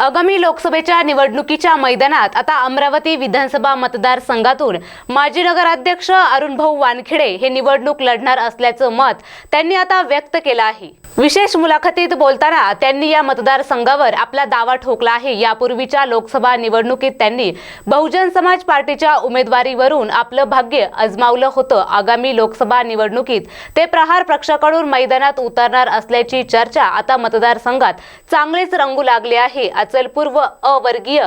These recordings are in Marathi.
आगामी लोकसभेच्या निवडणुकीच्या मैदानात आता अमरावती विधानसभा मतदारसंघातून माजी नगराध्यक्ष अरुणभाऊ वानखेडे हे निवडणूक लढणार असल्याचं मत त्यांनी आता व्यक्त केलं आहे. विशेष मुलाखतीत बोलताना त्यांनी या मतदारसंघावर आपला दावा ठोकला आहे. यापूर्वीच्या लोकसभा निवडणुकीत त्यांनी बहुजन समाज पार्टीच्या उमेदवारीवरून आपलं भाग्य अजमावलं होतं. आगामी लोकसभा निवडणुकीत ते प्रहार पक्षाकडून मैदानात उतरणार असल्याची चर्चा आता मतदारसंघात चांगलेच रंगू लागले आहे. अचलपूर अवर्गीय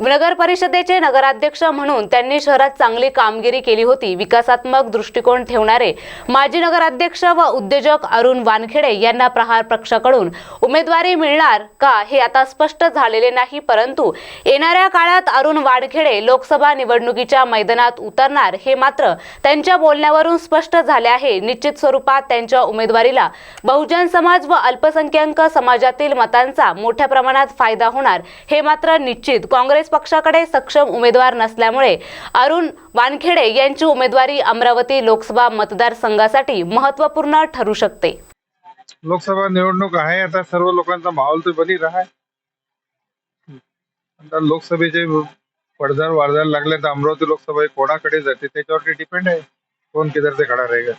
नगर परिषदेचे नगराध्यक्ष म्हणून त्यांनी शहरात चांगली कामगिरी केली होती. विकासात्मक दृष्टिकोन ठेवणारे माजी नगराध्यक्ष व उद्योजक अरुण वानखेडे यांना प्रहार पक्षाकडून उमेदवारी मिळणार का हे आता स्पष्ट झालेले नाही परंतु येणाऱ्या काळात अरुण वानखेडे लोकसभा निवडणुकीच्या मैदानात उतरणार हे मात्र त्यांच्या बोलण्यावरून स्पष्ट झाले आहे. निश्चित स्वरूपात त्यांच्या उमेदवारीला बहुजन समाज व अल्पसंख्याक समाजातील मतांचा मोठ्या प्रमाणात फायदा होणार हे मात्र निश्चित. काँग्रेस पक्षाकडे सक्षम उमेदवार नसल्यामुळे अरुण वानखेडे यांची उमेदवारी अमरावती लोकसभा मतदारसंघासाठी महत्त्वपूर्ण ठरू शकते. लोकसभा निवडणूक आहे आता सर्व लोकांचा माहोल तर बनी रहा आता लोकसभेचे पडझड वारदार लागले तर अमरावती लोकसभा कोणाकडे जाते त्याच्यावरती डिपेंड आहे कोण किधर से खडा रहेगा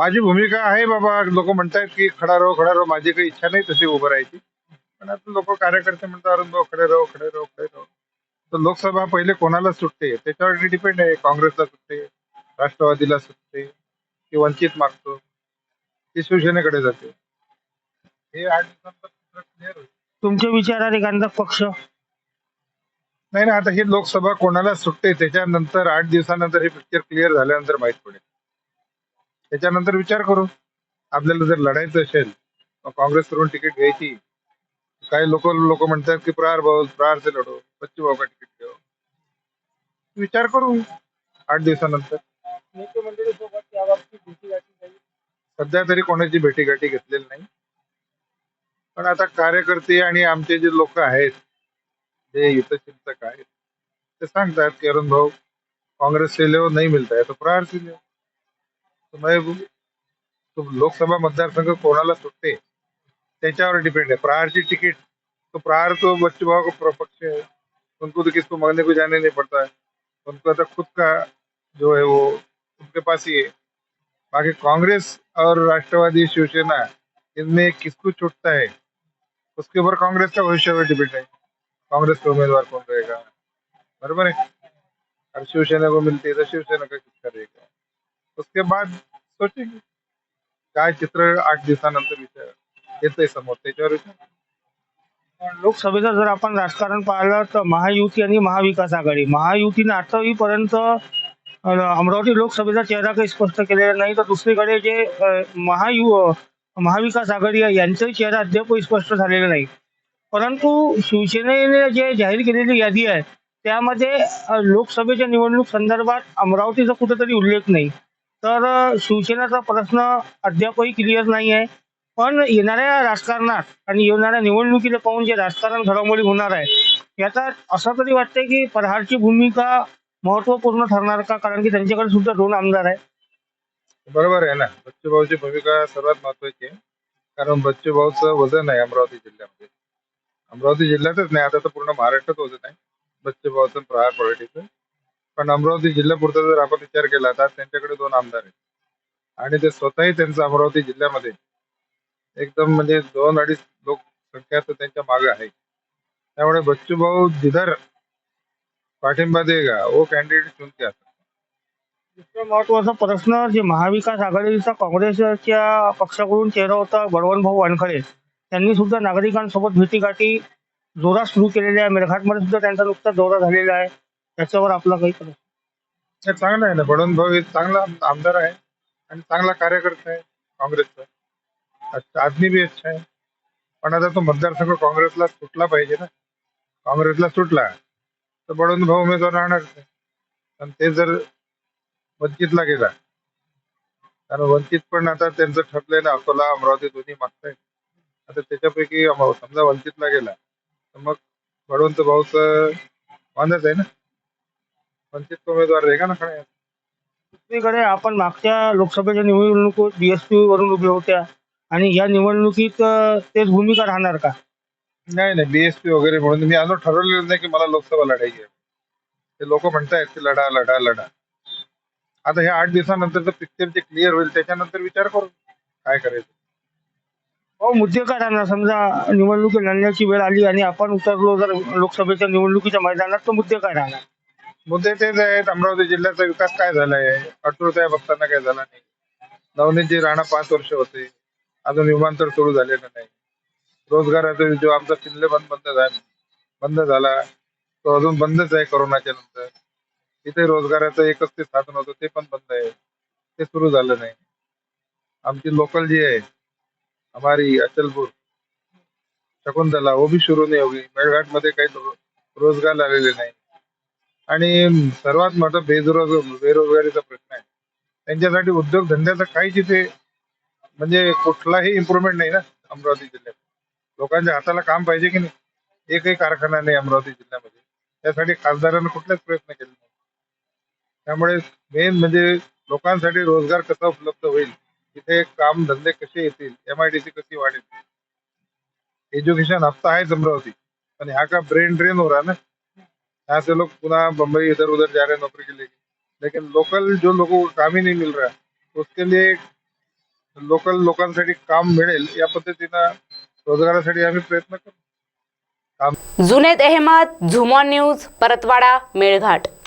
माझी भूमिका आहे बाबा. लोक म्हणतात की खडा राहो खडा राहो. माझी काही इच्छा नाही तशी उभं राहायची. पण आता लोक कार्यकर्ते म्हणतात अरुण भाऊ खडे राहो खडे राहो खडे राहो. तर लोकसभा पहिले कोणाला सुटते? त्याच्यावरती डिपेंड आहे. काँग्रेसला सुटते राष्ट्रवादीला सुटते की वंचित मागतो ती शिवसेनेकडे जाते. हे आठ होईल. तुमच्या विचारात एखादा पक्ष? नाही ना आता ही लोकसभा कोणाला सुटते त्याच्यानंतर आठ दिवसानंतर हे पिक्चर क्लिअर झाल्यानंतर माहीत पडेल. त्याच्यानंतर विचार करू. आपल्याला जर लढायचं असेल मग काँग्रेसकडून तिकीट घ्यायची. काही लोक लोक म्हणतात की प्रहार भाऊ प्रहार लढो पश्चिम भाऊ का तिकीट घेऊ विचार करू आठ दिवसानंतर. सध्या तरी कोणाची भेटीगाठी घेतलेली नाही. पण आता कार्यकर्ते आणि आमचे जे लोक आहेत जे हितचिंतक आहेत ते सांगतात की अरुण भाऊ कांग्रेस से लो नहीं मिलता है तो प्रहार से लो लोकसभा मतदारसंघ कोणाला सुटते त्याच्यावर डिपेंड है प्रहार की टिकट तो प्रहार तो बच्चू भाव का प्र- पक्ष है उनको तो किसको मांगने को जाने नहीं पड़ता है उनको तो खुद का जो है वो उनके पास ही है बाकी कांग्रेस और राष्ट्रवादी शिवसेना इनमें किसको छूटता है? उसके ऊपर कांग्रेस का भविष्य पर डिपेंड है। कांग्रेस का उम्मीदवार कौन रहेगा? बरोबर है? और शिवसेना को मिलती है तो शिवसेना का किसका रहेगा? उसके बाद सोचेंगे। काय चित्र आठ दिवसानंतर विचार येतंय समोर त्याच्यावर विचार. लोकसभेचं जर आपण राजकारण पाहिलं तर महायुती आणि महाविकास आघाडी. महायुतीने आतापर्यंत अमरावती लोकसभेचा चेहरा काही स्पष्ट केलेला नाही तर दुसरीकडे जे महायु महाविकास आघाडी आहे यांचाही चेहरा अद्यापही स्पष्ट झालेला नाही. परंतु शिवसेनेने जे जाहीर केलेली यादी आहे त्यामध्ये लोकसभेच्या निवडणूक संदर्भात अमरावतीचा कुठेतरी उल्लेख नाही. तर शिवसेनेचा प्रश्न अद्यापही क्लिअर नाही आहे पण येणाऱ्या राजकारणात आणि येणाऱ्या निवडणुकीला पाहून जे राजकारण घडामोडी होणार आहे याचा असं तरी वाटतंय की प्रहारची भूमिका महत्त्वपूर्ण ठरणार का? कारण की त्यांच्याकडे सुद्धा दोन आमदार आहे बरोबर आहे ना. बच्चूभाऊची भूमिका सर्वात महत्वाची आहे. कारण बच्चूभाऊचं वजन आहे अमरावती जिल्ह्यामध्ये. अमरावती जिल्ह्यातच नाही आता तर पूर्ण महाराष्ट्रात वजन आहे. बच्चूभाऊचं प्रहार पॉलिटिक्स पण अमरावती जिल्ह्यापुरता जर आपण विचार केला तर त्यांच्याकडे दोन आमदार आहेत. आणि ते स्वतःही त्यांचं अमरावती जिल्ह्यामध्ये एकदम म्हणजे दोन अडीच लोकसंख्या तर त्यांच्या मागे आहे. त्यामुळे बच्चू भाऊ जिधर पाठिंबा देगा वो कैंडिडेट चुन के आता. दुसरा महत्त्वाचा प्रश्न जे महाविकास आघाडीचा काँग्रेसच्या पक्षाकडून चेहरा होता बळवंत भाऊ वानखडे. त्यांनी सुद्धा नागरिकांसोबत भेटीगाठी जोरात सुरू केलेल्या आहे. मेळघाटमध्ये सुद्धा त्यांचा नुकताच दौरा झालेला आहे. त्याच्यावर आपला काही नाही हे चांगलं आहे ना बळवंत भाऊ एक चांगला आमदार आहे आणि चांगला कार्यकर्ता आहे काँग्रेसचा. अच्छा आदमी बी अच्छा आहे. पण आता तो मतदारसंघ काँग्रेसला सुटला पाहिजे ना. काँग्रेसला सुटला तर बळवंत भाऊ उमेदवार राहणार नाही आणि ते जर वंचितला गेला कारण वंचित पण आता त्यांचं ठरलेलं अकोला अमरावती दोन्ही मागताय आता त्याच्यापैकी समजा वंचितला गेला तर मग बडवंत भाऊचं मानच आहे ना. वंचित उमेदवार रहेगा ना खड़ा दुसरीकडे आपण मागच्या लोकसभेच्या निवडणुकीत बीएसपी वरून उभे होत्या. आणि या निवडणुकीत अं, तेच भूमिका राहणार का? नाही नाही. बीएसपी वगैरे म्हणून मी अजून ठरवलेलं नाही की मला लोकसभा लढायची आहे. ते लोक म्हणतायत की लढा लढा लढा. आता ह्या आठ दिवसानंतर पिक्चर जे क्लिअर होईल त्याच्यानंतर विचार करू. काय करायचं? हो मुद्दे काय राहणार? समजा निवडणुकी लढण्याची वेळ आली आणि आपण उतरलो जर लोकसभेच्या निवडणुकीच्या मैदानात तर मुद्दे काय राहणार? मुद्दे तेच आहेत. अमरावती जिल्ह्याचा विकास काय झालाय? अटूरता बघताना काय झाला नाही. नवनीतजी राणा पाच वर्ष होते. अजून विमानतळ सुरू झालेलं नाही. रोजगाराचा जो आमचा किल्ले बंद बंद झाला बंद झाला तो अजून बंदच आहे कोरोनाच्या नंतर. तिथे रोजगाराचं एकच ते साधन होतं ते पण बंद आहे. ते सुरू झालं नाही. आमची लोकल जी आहे हमारी अचलपूर शकुंतला वो भी शुरू नाही होगी. मेळघाटमध्ये काही रोजगार आलेले नाही. आणि सर्वात मोठा बेरोजगार बेरोजगारीचा प्रश्न आहे. त्यांच्यासाठी उद्योगधंद्याचा काहीच तिथे म्हणजे कुठलाही इम्प्रुव्हमेंट नाही ना अमरावती जिल्ह्यात. लोकांच्या हाताला काम पाहिजे की नाही? एकही कारखाना नाही अमरावती जिल्ह्यामध्ये. त्यासाठी खासदारांनी कुठलाच प्रयत्न केले नाही त्यामुळे मेन म्हणजे लोकांसाठी रोजगार कसा उपलब्ध होईल? तिथे काम धंदे कसे येतील? एम आय डी सी कशी वाढेल? एज्युकेशन हप्ता आहेच अमरावती. पण ह्या का ब्रेन ड्रेन हो रहा ना? यहाँ से लोग पुनः बम्बई इधर उधर जा रहे हैं नौकरी के लिए। लेकिन लोकल जो लोगों को काम ही नहीं मिल रहा उसके लिए लोकल लोकांसाठी काम मिले या पद्धतीनं रोजगारासाठी आम्ही प्रयत्न करू। जुनेद अहमद, झुमॉन न्यूज़, परतवाडा मेळघाट